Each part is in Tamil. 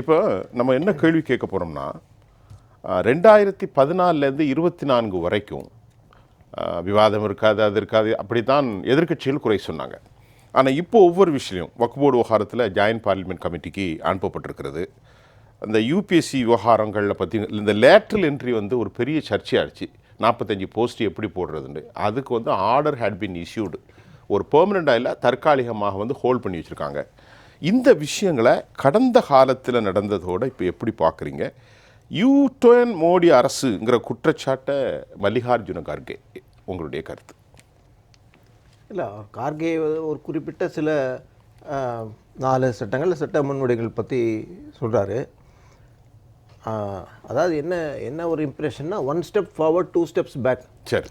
இப்போ நம்ம என்ன கேள்வி கேட்க போகிறோம்னா ரெண்டாயிரத்தி பதினாலேருந்து இருபத்தி நான்கு வரைக்கும் விவாதம் இருக்காது அது இருக்காது அப்படி தான் எதிர்க்கட்சிகள் குறை சொன்னாங்க. ஆனால் இப்போ ஒவ்வொரு விஷயம் வக்போர்டு விவகாரத்தில் ஜாயின்ட் பார்லிமெண்ட் கமிட்டிக்கு அனுப்பப்பட்டிருக்கிறது. அந்த யூபிஎஸ்சி விவகாரங்களில் பற்றி இந்த லேட்ரல் என்ட்ரி வந்து ஒரு பெரிய சர்ச்சையாகிடுச்சு நாற்பத்தஞ்சு போஸ்ட் எப்படி போடுறதுன்னு. அதுக்கு வந்து ஆர்டர் ஹேட் பின் இஷ்யூடு. ஒரு பெர்மனண்டாக இல்லை தற்காலிகமாக வந்து ஹோல்ட் பண்ணி வச்சுருக்காங்க. இந்த விஷயங்களை கடந்த காலத்தில் நடந்ததோட இப்போ எப்படி பார்க்குறீங்க யூ டர்ன் மோடி அரசுங்கிற குற்றச்சாட்டை மல்லிகார்ஜுன கார்கே உங்களுடைய கருத்து. இல்லை கார்கே ஒரு குறிப்பிட்ட சில நாலு சட்டங்கள் சட்ட முன்வடிகள் பற்றி சொல்கிறாரு அதாவது என்ன என்ன ஒரு இம்ப்ரெஷன்னா one step forward two steps back சரி.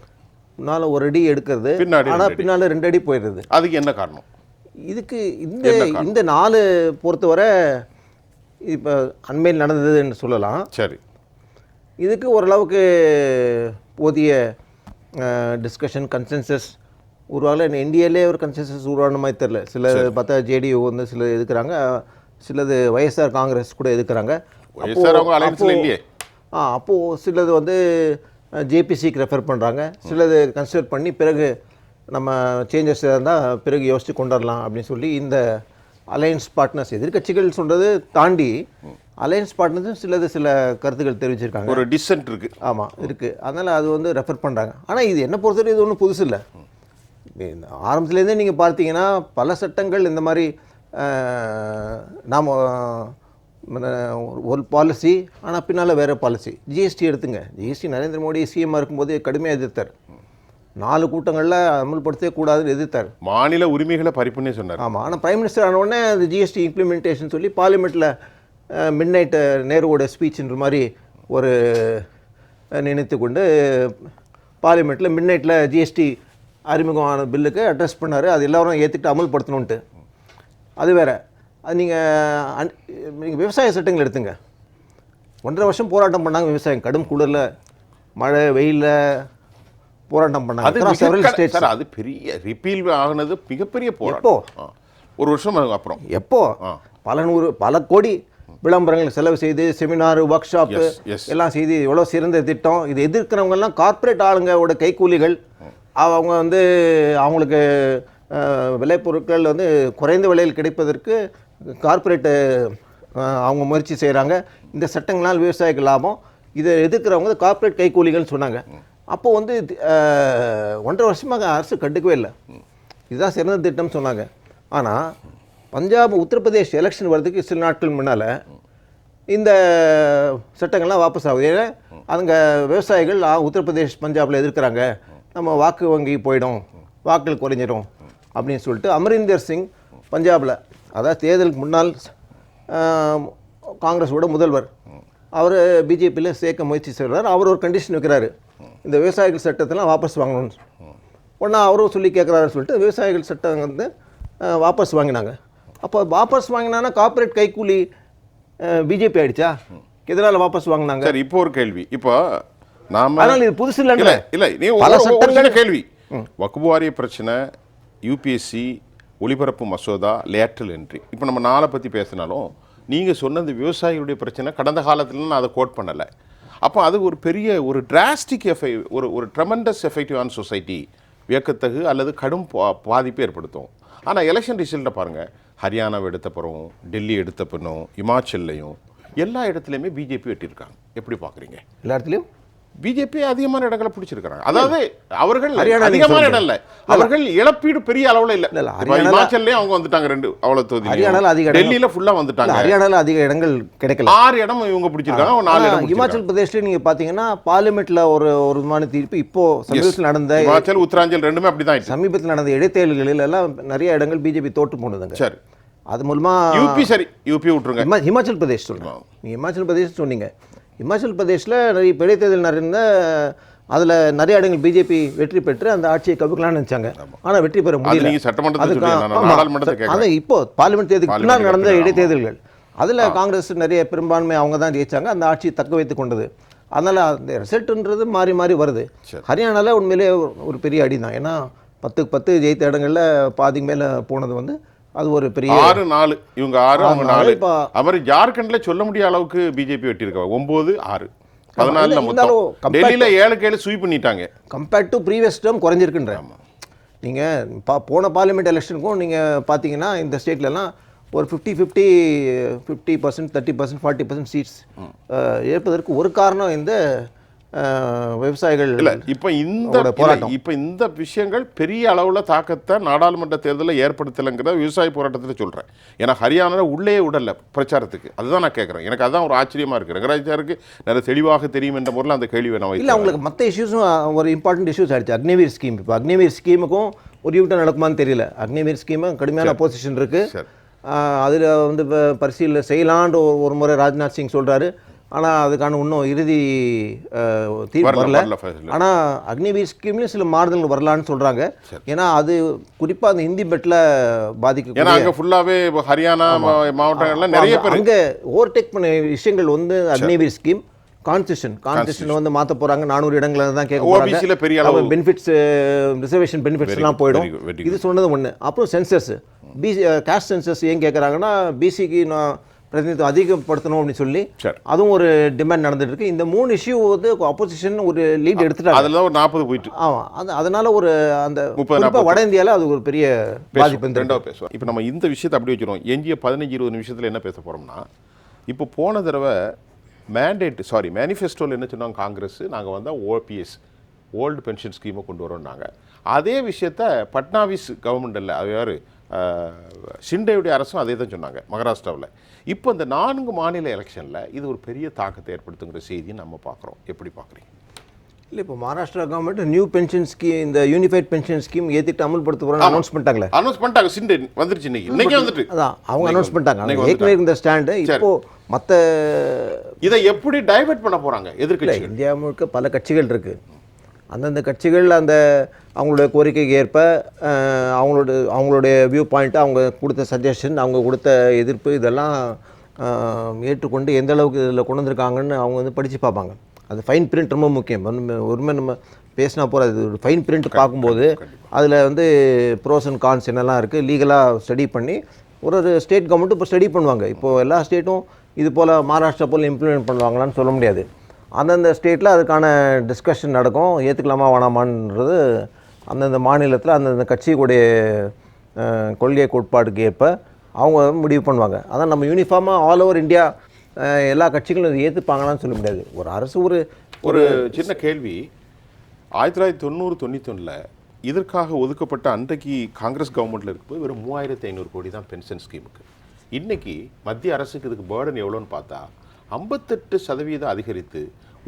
முன்னால் ஒரு அடி எடுக்கிறது ஆனால். பின்னால் ரெண்டு அடி போயிடுறது அதுக்கு என்ன காரணம்? இதுக்கு இந்த இந்த நாலு பொறுத்தவரை இப்போ அண்மையில் நடந்ததுன்னு சொல்லலாம். சரி. இதுக்கு ஓரளவுக்கு போதிய டிஸ்கஷன் கன்சென்சஸ் உருவாகல. இந்தியாவிலே ஒரு கன்சென்சஸ் உருவான மாதிரி தெரில சில பார்த்தா ஜேடியு வந்து சில எதுக்குறாங்க சிலது ஒய்எஸ்ஆர் காங்கிரஸ் கூட எதுக்குறாங்க. ஆ அப்போது சிலது வந்து ஜேபிசிக்கு ரெஃபர் பண்ணுறாங்க சிலது கன்சிடர் பண்ணி பிறகு நம்ம சேஞ்சஸ் இருந்தால் பிறகு யோசித்து கொண்டு வரலாம் அப்படின்னு சொல்லி இந்த அலையன்ஸ் பார்ட்னர்ஸ் எதிர்க்கட்சிகள் சொல்கிறது தாண்டி அலையன்ஸ் பார்ட்னர்ஸும் சிலது சில கருத்துக்கள் தெரிவிச்சிருக்காங்க. ஒரு டிசன்ட் இருக்கு. ஆமாம் இருக்குது அதனால் அது வந்து ரெஃபர் பண்ணுறாங்க ஆனால் இது என்ன பொறுத்தவரை இது ஒன்றும் புதுசு இல்லை. ஆரம்பத்துலேருந்தே நீங்கள் பார்த்தீங்கன்னா பல சட்டங்கள் இந்த மாதிரி நாம் ஒரு பாலிசி ஆனால் பின்னால் வேறு பாலிசி ஜிஎஸ்டி எடுத்துங்க. ஜிஎஸ்டி நரேந்திர மோடி சிஎம்மாக இருக்கும்போது கடுமையாக எதிர்த்தார். நாலு கூட்டங்களில் அமல்படுத்தவே கூடாதுன்னு எதிர்த்தார். மாநில உரிமைகளை பறிப்புன்னே சொன்னார். ஆமாம் ஆனால் பிரைம் மினிஸ்டர் ஆன உடனே அந்த ஜிஎஸ்டி இம்ப்ளிமெண்டேஷன் சொல்லி பார்லிமெண்ட்டில் மிட் நைட்டு நேருவோட ஸ்பீச்ன்ற மாதிரி ஒரு நினைத்து கொண்டு பார்லிமெண்ட்டில் மிட் நைட்டில் ஜிஎஸ்டி அறிமுகமான பில்லுக்கு அட்ரஸ் பண்ணார். அது எல்லாரும் ஏற்றுக்கிட்டு அமல்படுத்தணுன்ட்டு அது வேற. அது நீங்கள் நீங்கள் விவசாய சட்டங்கள் எடுத்துங்க. ஒன்றரை வருஷம் போராட்டம் பண்ணாங்க விவசாயம். கடும் குளிரில் மழை வெயிலில் போராட்டம் பண்ணாங்க. சார், அது பெரிய ரிப்பீல் ஆகுனது மிகப்பெரிய? போராட்டம். ஒரு வருஷம் அப்புறம் எப்போ. பல நூறு பல கோடி விளம்பரங்கள் செலவு செய்து செமினார் ஒர்க் yes. எல்லாம் செய்து எவ்வளோ சிறந்த திட்டம். இது எதிர்க்கிறவங்க எல்லாம் கார்ப்பரேட் ஆளுங்களோட கைக்கூலிகள் அவங்க வந்து அவங்களுக்கு விளைபொருட்கள் வந்து குறைந்த விலையில் கிடைப்பதற்கு கார்ப்பரேட்டு அவங்க முயற்சி செய்கிறாங்க இந்த சட்டங்களால் விவசாயிக்கு லாபம். இதை எதிர்க்கிறவங்க கார்ப்பரேட் கைக்கூலிகள்னு சொன்னாங்க. அப்போது வந்து ஒன்றரை வருஷமாக அரசு கண்டுக்கவே இல்லை. இதுதான் சிறந்த திட்டம் சொன்னாங்க. ஆனால் பஞ்சாப் உத்தரப்பிரதேஷ் எலெக்ஷன் வர்றதுக்கு சில நாட்கள் முன்னால் இந்த சட்டங்கள்லாம் வாபஸ் ஆகுது ஏன்னா அங்கே விவசாயிகள் உத்தரப்பிரதேஷ் பஞ்சாபில் எதிர்க்கிறாங்க. நம்ம வாக்கு வங்கி போயிடும் வாக்குகள் குறைஞ்சிடும் அப்படின்னு சொல்லிட்டு அமரிந்தர் சிங் பஞ்சாபில் அதாவது தேர்தலுக்கு முன்னால் காங்கிரஸோட முதல்வர். அவர் பிஜேபியில் சேர்க்க முயற்சி செய்கிறார் அவர் ஒரு கண்டிஷன் வைக்கிறாரு. இந்த விவசாயிகள் சட்டத்தெல்லாம் வாபஸ் வாங்கணும்னு ஒன்றா அவரும் சொல்லி கேட்குறாருன்னு சொல்லிட்டு விவசாயிகள் சட்டம் வந்து வாபஸ் வாங்கினாங்க. அப்போ வாபஸ் வாங்கினானா கார்ப்பரேட் கைக்கூலி பிஜேபி ஆயிடுச்சா? எதனால் வாபஸ் வாங்கினாங்க? சரி இப்போ ஒரு கேள்வி. இப்போ நாம அதனால் இது புதுசு இல்ல இல்ல. நீ பல சட்டங்கள் சின்ன கேள்வி. வக்பு வாரிய பிரச்சனை யூபிஎஸ்சி ஒளிபரப்பு மசோதா லேட்ரல் என்ட்ரி இப்போ நம்ம நாளை பற்றி பேசினாலும் நீங்கள் சொன்னது விவசாயிகளுடைய பிரச்சனை கடந்த காலத்துல நான் அதை கோட் பண்ணலை. அப்போ அது ஒரு பெரிய ஒரு டிராஸ்டிக் எஃபெக்ட் ஒரு ஒரு ட்ரெமண்டஸ் எஃபெக்டிவ் ஆன் சொசைட்டி வியக்கத்தகு அல்லது கடும் பா- பாதிப்பை ஏற்படுத்தும். ஆனால் எலெக்ஷன் ரிசல்ட்டை பாருங்கள் ஹரியானாவை எடுத்த பிறகும் டெல்லி எடுத்த பின்னும் இமாச்சல்லையும் எல்லா இடத்துலையுமே பிஜேபி வெட்டியிருக்காங்க. எப்படி பார்க்குறீங்க எல்லா இடத்துலையும்? பிஜேபி அதிகமான இடங்களை பிடிச்சிருக்காங்க அதாவது அவர்கள் அதிகமான. இடம் இல்ல. அவர்கள் இழப்பீடு பெரிய அளவுல இல்ல. ஹரியானால- இமாச்சல்லயும் அவங்க வந்துட்டாங்க ரெண்டு அவ்வளவு தொகுதி ஹரியானால அதிக டெல்லியில ஃபுல்லா இல்ல, வந்துட்டாங்க. ஹரியானாவில் அதிக இடங்கள் கிடைக்கல. ஆறு இடம் இவங்க பிடிச்சிருக்காங்க நாலு இடம் பிடிச்சிருக்காங்க. இமாச்சல் பிரதேஷ்ல நீங்க பாத்தீங்கன்னா பார்லிமெண்ட்ல ஒரு ஒரு விதமான தீர்ப்பு இப்போ சமீபத்தில் நடந்த இமாச்சல் உத்தராஞ்சல் ரெண்டுமே அப்படிதான் ஆயிடுச்சு. சமீபத்தில் நடந்த இடைத்தேர்தல்களில் எல்லாம் நிறைய இடங்கள் பிஜேபி தோற்று போனதுங்க. சரி. அது மூலமா யூபி சரி. யூபி விட்டுருங்க. ஹிமா- ஹிமாச்சல் பிரதேஷ் சொல்கிறேன் நீங்கள் ஹிமாச்சல் பிரதேஷ் சொன்னீங்க. ஹிமாச்சல் பிரதேஷில் நிறைய இப்போ இடைத்தேர்தல் நடந்த அதில் நிறைய இடங்கள் பிஜேபி வெற்றி பெற்று அந்த ஆட்சியை கவிக்கலாம்னு நினைச்சாங்க. ஆனால் வெற்றி பெற முடியல. அதுக்கு-. அதான் இப்போ பார்லிமெண்ட் தேர்தலுக்கு பின்னால் நடந்த தேர்தல். இடைத்தேர்தல்கள் அதில் காங்கிரஸ் நிறைய பெரும்பான்மை அவங்க தான் ஜெயிச்சாங்க. அந்த ஆட்சியை தக்க வைத்து கொண்டது. அதனால் அந்த ரிசல்ட்ன்றது மாறி மாறி வருது. ஹரியானாவில் உண்மையிலேயே ஒரு- ஒரு பெரிய அடி தான் ஏன்னா பத்துக்கு பத்து ஜெயித்த இடங்களில் பாதிக்கு மேலே போனது வந்து அது ஒரு பெரிய ஆறு நாலு. இவங்க ஆறு அவங்க நாலு. இப்போ- அவர் ஜார்க்கண்ட்ல சொல்ல முடிய அளவுக்கு பிஜேபி வெட்டியிருக்காங்க ஒன்பது ஆறு. பதினாலுல மொத்தம். டெல்லியில ஏழுக்கு ஏழு ஸ்வீப் பண்ணிட்டாங்க. கம்பேர்ட் டு ப்ரீவியஸ் டேர்ம் குறைஞ்சிருக்குன்றேன் நீங்கள் பா போன பார்லிமெண்ட் எலெக்ஷனுக்கும் நீங்கள் பார்த்தீங்கன்னா இந்த ஸ்டேட்லலாம் ஒரு fifty fifty fifty percent thirty percent forty percent seats ஏற்பதற்கு ஒரு காரணம் இந்த விவசாயிகள் இல்ல இப்ப இந்த போராட்டம். இப்ப இந்த விஷயங்கள் பெரிய அளவுல தாக்கத்தை நாடாளுமன்ற தேர்தலில் ஏற்படுத்தலைங்கிற விவசாய போராட்டத்தில் சொல்றேன். ஏன்னா ஹரியானால உள்ளே விடல பிரச்சாரத்துக்கு. அதுதான் நான் கேட்கறேன் எனக்கு அதான் ஒரு ஆச்சரியமா இருக்கு. ரங்கராஜாருக்கு நிறைய தெளிவாக தெரியும் என்ற முறையில் அந்த கேள்வியை நான் இல்லை அவங்களுக்கு மற்ற இஷ்யூஸும் ஒரு இம்பார்ட்டன்ட் இஷ்யூஸ் ஆயிடுச்சு. அக்னிவீர் ஸ்கீம் இப்போ அக்னிவீர் ஸ்கீமுக்கும் ஒரு யூட்டன் நடக்குமான்னு தெரியல. அக்னிவீர் ஸ்கீமு கடுமையான பொசிஷன் இருக்குது. அதில் வந்து இப்போ பரிசீலனை செய்யலான்ற ஒரு- ஒரு முறை ராஜ்நாத் சிங் சொல்கிறாரு ஆனால் அதுக்கான இன்னும் இறுதி தீர்ப்பு வரல. ஆனால் அக்னிவீர் ஸ்கீம்லேயும் சில மாறுதல்கள் வரலான்னு சொல்கிறாங்க ஏன்னா அது குறிப்பாக அந்த ஹிந்தி பெட்டில் பாதிக்க ஏன்னா அங்க ஃபுல்லாவே இப்ப ஹரியானா மா- மாவட்டங்கள்ல நிறைய பேர் அங்கே ஓவர்டேக் பண்ண விஷயங்கள் வந்து அக்னிவீர் ஸ்கீம் கான்ஸ்டியூஷன் கான்ஸ்டியூஷன் வந்து மாற்ற போறாங்க. நானூறு இடங்களை தான் கேட்க ல பெரிய அளவு- பெனிஃபிட்ஸ் ரிசர்வேஷன் பெனிஃபிட்ஸ் எல்லாம் போயிடும். இது சொன்னது ஒன்று அப்புறம் சென்சஸ் பிசி காஸ்ட் சென்சஸ் ஏன் கேட்குறாங்கன்னா பிசிக்கு நான் பிரதிநிதித்துவம் அதிகப்படுத்தணும் அப்படின்னு சொல்லி. அதுவும் ஒரு டிமாண்ட் நடந்துட்டு இருக்கு இந்த மூணு இஷ்யூ வந்து அப்போசிஷன் ஒரு லீட் எடுத்துட்டாங்க. அதுல ஒரு நாற்பது போயிட்டு. ஆமா. அது அதனால ஒரு அந்த முப்பது, வட இந்தியால அது ஒரு பெரிய பாதிப்பு. ரெண்டாவது பேசுவோம். இப்போ நம்ம இந்த விஷயத்தை அப்படி வச்சிருவோம். எஞ்சிய பதினஞ்சு இருபது நிமிஷத்தில் என்ன பேச போகிறோம்னா இப்போ போன தடவை மேண்டேட் சாரி மேனிஃபெஸ்டோவில் என்ன சொன்னாங்க காங்கிரஸ்? நாங்கள் வந்தால் ஓபிஎஸ் ஓல்டு பென்ஷன் ஸ்கீமை கொண்டு வரோம்னாங்க. அதே விஷயத்த பட்னாவிஸ் கவர்மெண்ட் இல்லை அது யார்? ஷிண்டேவுடைய அரசும் அதே தான் சொன்னாங்க மகாராஷ்டிராவில். இப்போ இந்த நான்கு மாநில எலெக்ஷனில் இது ஒரு பெரிய தாக்கத்தை ஏற்படுத்துங்கிற செய்தியை நம்ம பார்க்குறோம். எப்படி பார்க்குறீங்க? இல்லை இப்போ Maharashtra government new pension scheme இந்த யூனிஃபைட் பென்ஷன் ஸ்கீம் ஏற்றிட்டு அமல்படுத்த போகிறோம் அனௌன்ஸ் பண்ணிட்டாங்களே. அனௌன்ஸ் பண்ணிட்டாங்க சிண்டே வந்துருச்சு இன்னைக்கு. வந்துட்டு. அதான் அவங்க அனௌன்ஸ் பண்ணிட்டாங்க. ஏற்கனவே இருந்த ஸ்டாண்டு இப்போ மற்ற இதை எப்படி டைவர்ட் பண்ண போறாங்க இல்லை எதிர்க்கட்சிகள் இந்தியா முழுக்க பல கட்சிகள் இருக்குது அந்தந்த கட்சிகள் அந்த அவங்களுடைய கோரிக்கைக்கு ஏற்ப அவங்களோட அவங்களுடைய வியூ பாயிண்ட்டு அவங்க கொடுத்த சஜஷன் அவங்க கொடுத்த எதிர்ப்பு இதெல்லாம் ஏற்றுக்கொண்டு எந்த அளவுக்கு இதில் கொண்டு வந்திருக்காங்கன்னு அவங்க வந்து படித்து பார்ப்பாங்க. அது ஃபைன் பிரிண்ட் ரொம்ப முக்கியம். ஒருமை ஒருமை நம்ம பேசினா போகிற அது ஒரு ஃபைன் பிரிண்ட் பார்க்கும்போது அதில் வந்து ப்ரோஸ் அண்ட் கான்ஸ் என்னெல்லாம் இருக்குது லீகலாக ஸ்டடி பண்ணி ஒரு ஒரு ஸ்டேட் கவர்மெண்ட்டும் இப்போ ஸ்டடி பண்ணுவாங்க. இப்போது எல்லா ஸ்டேட்டும் இது போல் மகாராஷ்டிரா போல் இம்ப்ளிமெண்ட் பண்ணுவாங்களான்னு சொல்ல முடியாது. அந்தந்த ஸ்டேட்டில் அதுக்கான டிஸ்கஷன் நடக்கும். ஏற்றுக்கலாமா வேணாமான்றது அந்தந்த மாநிலத்தில் அந்தந்த கட்சிகளுடைய அஹ், கொள்கை கோட்பாடுக்கு ஏற்ப அவங்க முடிவு பண்ணுவாங்க. அதான் நம்ம யூனிஃபார்மாக ஆல் ஓவர் இந்தியா எல்லா கட்சிகளும் இதை ஏற்றுப்பாங்களான்னு சொல்ல முடியாது. ஒரு அரசு ஒரு ஒரு சின்ன கேள்வி. ஆயிரத்தி தொள்ளாயிரத்தி தொண்ணூறு தொண்ணூத்தொன்னில் இதற்காக ஒதுக்கப்பட்ட அன்றைக்கு காங்கிரஸ் கவர்மெண்ட்டில் இருக்கும்போது வெறும் மூவாயிரத்தி ஐநூறு கோடி தான் பென்ஷன் ஸ்கீமுக்கு இன்னைக்கு மத்திய அரசுக்கு இதுக்கு பேர்டன் எவ்வளோன்னு பார்த்தா ஐம்பத்தெட்டு சதவீதம் அதிகரித்து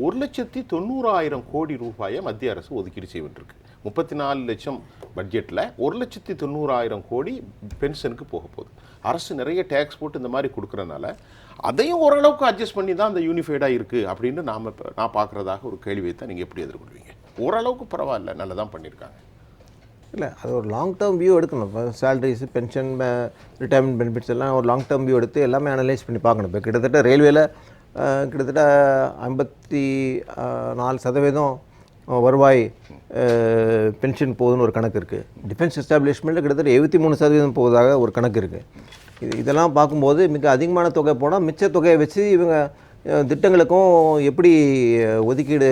ஒரு லட்சத்தி தொண்ணூறாயிரம் கோடி ரூபாயை மத்திய அரசு ஒதுக்கீடு செய்ய முப்பத்தி நாலு லட்சம் பட்ஜெட்டில் ஒரு லட்சத்தி தொண்ணூறாயிரம் கோடி பென்ஷனுக்கு போக போகுது. அரசு நிறைய டேக்ஸ் போட்டு இந்த மாதிரி கொடுக்குறனால அதையும் ஓரளவுக்கு அட்ஜஸ்ட் பண்ணி தான் அந்த யூனிஃபைடாக இருக்குது அப்படின்னு நாம் இப்போ நான் பார்க்குறதாக ஒரு கேள்வி தான் நீங்கள் எப்படி எதிர்கொள்வீங்க? ஓரளவுக்கு பரவாயில்ல நல்லா தான் பண்ணியிருக்காங்க. இல்லை அது ஒரு லாங் டேர்ம் வியூ எடுக்கணும். இப்போ சேலரிஸ் பென்ஷன் ரிட்டைர்மெண்ட் பெனிஃபிட்ஸ் எல்லாம் ஒரு லாங் டேர்ம் வியூ எடுத்து எல்லாமே அனலைஸ் பண்ணி பார்க்கணும். இப்போ கிட்டத்தட்ட ரயில்வேல கிட்டத்தட்ட ஐம்பத்தி நாலு சதவீதம் வருவாய் பென்ஷன் போகுதுன்னு ஒரு கணக்கு இருக்குது டிஃபென்ஸ் எஸ்டாப்ளிஷ்மெண்ட்டில் கிட்டத்தட்ட எழுபத்தி மூணு சதவீதம் போவதாக ஒரு கணக்கு இருக்குது இது இதெல்லாம் பார்க்கும்போது மிக அதிகமான தொகை போனால் மிச்ச தொகையை வச்சு இவங்க திட்டங்களுக்கும் எப்படி ஒதுக்கீடு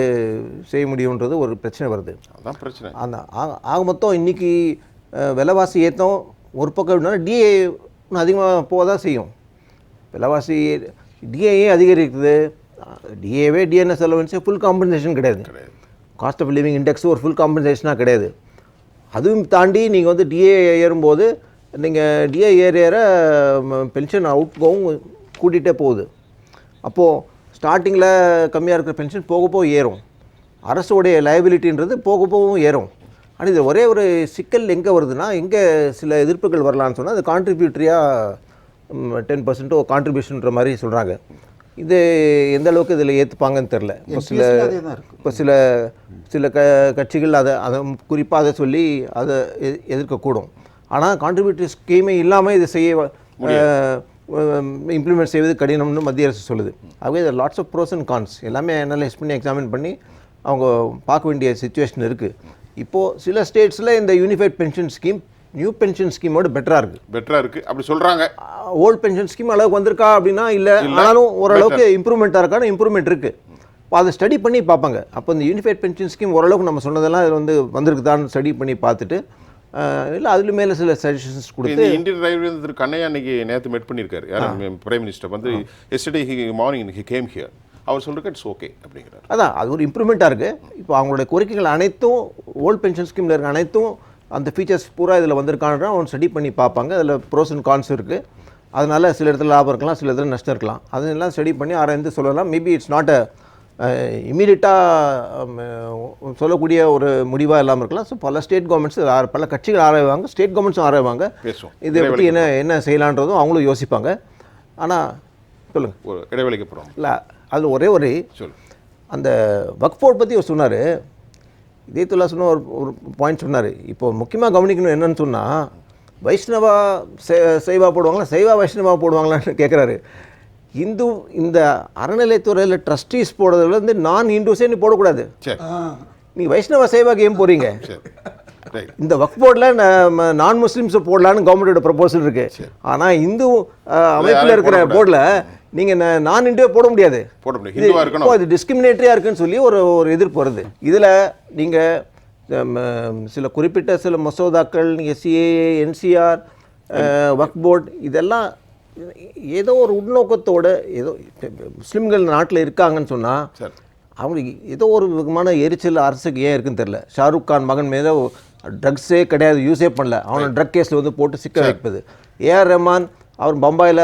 செய்ய முடியுன்றது ஒரு பிரச்சனை வருது. அதான் பிரச்சனை. அந்த ஆக- ஆக மொத்தம் இன்னைக்கு அஹ், விலைவாசி ஏற்றம் ஒரு பக்கம் எப்படின்னா டிஏ அதிகமாக போக தான் செய்யும். விலைவாசி டிஏஏ அதிகரிக்குது. டிஏவே டிஎன்எஸ் அலவன்ஸே ஃபுல் காம்பன்சேஷன் கிடையாது. காஸ்ட் ஆஃப் லிவிங் இண்டெக்ஸ் ஒரு ஃபுல் காம்பன்சேஷனாக கிடையாது. அதுவும் தாண்டி நீங்கள் வந்து டிஏ ஏறும்போது நீங்கள் டிஏ ஏற ஏற பென்ஷன் அவுட் கோவும் கூட்டிகிட்டே போகுது. அப்போது ஸ்டார்டிங்கில் கம்மியாக இருக்கிற பென்ஷன் போக போக ஏறும். அரசோடைய லைபிலிட்டின்றது போக போகவும் ஏறும். ஆனால் இது ஒரே ஒரு சிக்கல் எங்கே வருதுன்னா எங்கே சில எதிர்ப்புகள் வரலான்னு சொன்னால் அது கான்ட்ரிபியூட்டரியாக டென் பர்சன்ட்டோ கான்ட்ரிபியூஷன்ற மாதிரி சொல்கிறாங்க இது எந்த அளவுக்கு இதில் ஏற்றுப்பாங்கன்னு தெரில இப்போ சில இப்போ சில சில க கட்சிகள் அதை அதை குறிப்பாக அதை சொல்லி அதை எதிர்க்கக்கூடும். ஆனால் கான்ட்ரிபியூட்டரி ஸ்கீமே இல்லாமல் இது செய்ய இம்ப்ளிமெண்ட் செய்வது கடினம்னு மத்திய அரசு சொல்லுது. ஆகவே lots of pros and cons எல்லாமே அனலைஸ் பண்ணி எக்ஸாமின் பண்ணி அவங்க பார்க்க வேண்டிய சுச்சுவேஷன் இருக்குது இப்போது சில ஸ்டேட்ஸில் இந்த unified pension scheme new pension ஸ்கீமோட பெட்டராக இருக்குது பெட்டரா இருக்கு. அப்படி சொல்றாங்க. ஓல்ட் பென்ஷன் ஸ்கீம் அளவுக்கு வந்திருக்கா அப்படின்னா இல்லை. ஆனாலும் ஓரளவுக்கு இம்ப்ரூவ்மெண்ட்டாக இருக்கான இம்ப்ரூவ்மெண்ட் இருக்குது இப்போ அதை ஸ்டடி பண்ணி பார்ப்பாங்க. அப்போ இந்த யூனிஃபைட் பென்ஷன் ஸ்கீம் ஓரளவுக்கு நம்ம சொன்னதெல்லாம் இது வந்து வந்திருக்குதான்னு ஸ்டடி பண்ணி பார்த்துட்டு இல்லை அதுல மேலே சில சஜஷன்ஸ் கொடுத்து இந்த இந்தியன் ரயில்வே திரு கண்ணையா அன்னைக்கு நேத்து மெட் பண்ணியிருக்காரு. யார்? பிரைம் மினிஸ்டர் வந்து yesterday morning he came here அவர் சொல்றதுக்கு இட்ஸ் ஓகே அப்படிங்கிறார். அதான் அது ஒரு இம்ப்ரூவ்மெண்ட்டாக இருக்குது இப்போ அவங்களோட கோரிக்கைகள் அனைத்தும் ஓல்ட் பென்ஷன் ஸ்கீமில் இருக்க அனைத்தும் அந்த ஃபீச்சர்ஸ் பூரா இதில் வந்திருக்கான்ற அவங்க ஸ்டடி பண்ணி பார்ப்பாங்க. அதில் ப்ரோஸ் அண்ட் கான்ஸ் இருக்குது அதனால சில இடத்துல லாபம் இருக்கலாம் சில இடத்துல நஷ்டம் இருக்கலாம். அதெல்லாம் ஸ்டடி பண்ணி ஆராய்ந்து சொல்லலாம். மேபி இட்ஸ் நாட் அ இமீடியட்டாக சொல்லக்கூடிய ஒரு முடிவாக இல்லாமல் இருக்கலாம். ஸோ பல ஸ்டேட் கவர்மெண்ட்ஸ் பல கட்சிகள் ஆராய்வாங்க. ஸ்டேட் கவர்மெண்ட்ஸும் ஆராய்வாங்க. இதை பற்றி என்ன என்ன செய்யலான்றதும் அவங்களும் யோசிப்பாங்க. ஆனால் சொல்லுங்கள் ஒரு இடைவெளிக்கு போகிறோம் இல்லை அதில் ஒரே ஒரு அந்த வக்ஃப் போர்ட் பற்றி அவர் சொன்னார். இதயத்துல்லா சொன்ன ஒரு ஒரு பாயிண்ட் சொன்னார். இப்போ முக்கியமாக கவனிக்கணும் என்னன்னு சொன்னால் வைஷ்ணவா சே சைவா போடுவாங்களா? சைவா வைஷ்ணவா போடுவாங்களான்னு கேட்குறாரு இந்து இந்த அறநிலைத்துறையில் ட்ரஸ்டீஸ் போடுறதுல இருந்து நான் இந்துஸே நீ போடக்கூடாது. சரி. நீ வைஷ்ணவ சைவாக்கு ஏன் போகிறீங்க சரி. ரைட் இந்த வக்ஃப் போர்டில் நான் முஸ்லீம்ஸை போடலான்னு கவர்மெண்டோட ப்ரப்போசல் இருக்கு. ஆனால் இந்து அமைப்பில் இருக்கிற. போர்டில் நீங்கள் நான் இந்துவே போட முடியாது. போட இருக்கணும். அது டிஸ்கிரிமினேட்டரியாக இருக்குன்னு சொல்லி ஒரு ஒரு எதிர்ப்பு வருது. இதில் நீங்கள் சில குறிப்பிட்ட சில மசோதாக்கள் எஸ்சிஏ என்சிஆர் வக் போர்ட் இதெல்லாம் ஏதோ ஒரு உள்நோக்கத்தோட ஏதோ முஸ்லீம்கள் நாட்டில் இருக்காங்கன்னு சொன்னால் அவங்களுக்கு ஏதோ ஒரு விதமான எரிச்சல் அரசுக்கு ஏன் இருக்குன்னு தெரியல. ஷாருக் கான் மகன் மீது ட்ரக்ஸே கிடையாது யூஸே பண்ணல. அவனை ட்ரக் கேஸில் வந்து போட்டு சிக்க வைப்பது. ஏஆர் ரஹ்மான் அவர் பம்பாயில்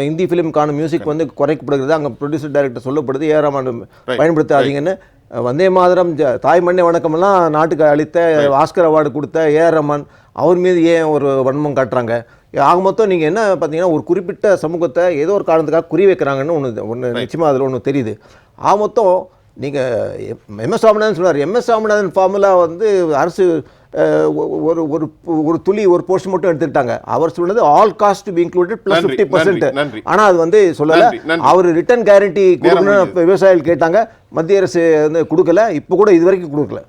ஹிந்தி ஃபிலிம்கான மியூசிக் வந்து குறைக்கப்படுகிறது. அங்கே ப்ரொடியூசர் டைரக்டர் சொல்லப்படுது. ஏஆர் ரஹ்மான் பயன்படுத்தாதீங்கன்னு. வந்தே மாதரம் ஜ- தாய் மண்ணே வணக்கமெல்லாம் நாட்டுக்கு அளித்த ஆஸ்கர் அவார்டு கொடுத்த ஏஆர் ரஹ்மான் அவர் மீது ஏன் ஒரு வன்மம் காட்டுறாங்க? ஆக மொத்தம் நீங்கள் என்ன பார்த்தீங்கன்னா ஒரு குறிப்பிட்ட சமூகத்தை ஏதோ ஒரு காரணத்துக்காக குறி வைக்கிறாங்கன்னு ஒன்று ஒன்று நிச்சயமாக அதில் ஒன்று தெரியுது. ஆக மொத்தம் நீங்கள் எம்எஸ் சாமிநாதன் சொன்னார் எம்எஸ் சாமிநாதன் ஃபார்முலா வந்து அரசு ஒரு ஒரு ஒரு துளி ஒரு போர்ஷன் மட்டும் எடுத்துக்கிட்டாங்க அவர் சொன்னது all cost be included plus fifty percent. ஆனால் அது வந்து சொல்லலை. அவர் ரிட்டர்ன் கேரண்டி கொடுக்கணும்னு. விவசாயிகள் கேட்டாங்க மத்திய அரசு வந்து கொடுக்கல இப்போ கூட இது வரைக்கும் கொடுக்கல